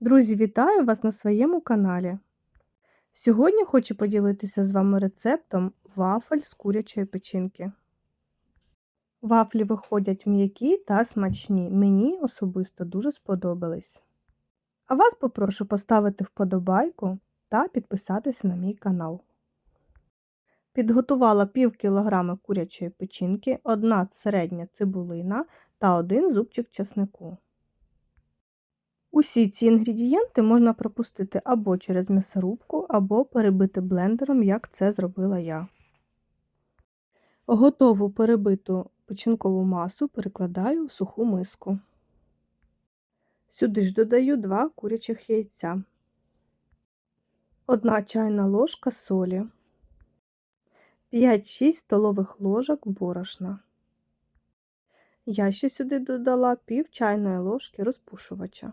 Друзі, вітаю вас на своєму каналі. Сьогодні хочу поділитися з вами рецептом вафель з курячої печінки. Вафлі виходять м'які та смачні. Мені особисто дуже сподобались. А вас попрошу поставити вподобайку та підписатися на мій канал. Підготувала пів кілограма курячої печінки, одна середня цибулина та один зубчик чеснику. Усі ці інгредієнти можна пропустити або через м'ясорубку, або перебити блендером, як це зробила я. Готову перебиту печінкову масу перекладаю в суху миску. Сюди ж додаю 2 курячих яйця, 1 чайна ложка солі, 5-6 столових ложок борошна. Я ще сюди додала пів чайної ложки розпушувача.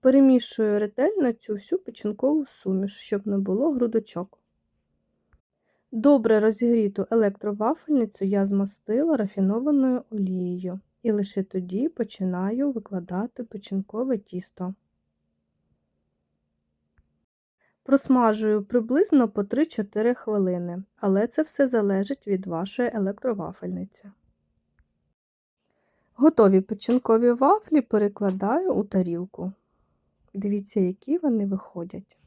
Перемішую ретельно цю всю печінкову суміш, щоб не було грудочок. Добре розігріту електровафельницю я змастила рафінованою олією і лише тоді починаю викладати печінкове тісто. Просмажую приблизно по 3-4 хвилини, але це все залежить від вашої електровафельниці. Готові печінкові вафлі перекладаю у тарілку. Дивіться, які вони виходять.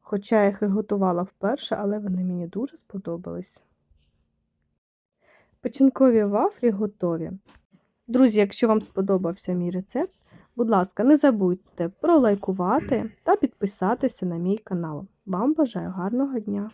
Хоча я їх і готувала вперше, але вони мені дуже сподобались. Печінкові вафлі готові. Друзі, якщо вам сподобався мій рецепт, будь ласка, не забудьте пролайкувати та підписатися на мій канал. Вам бажаю гарного дня!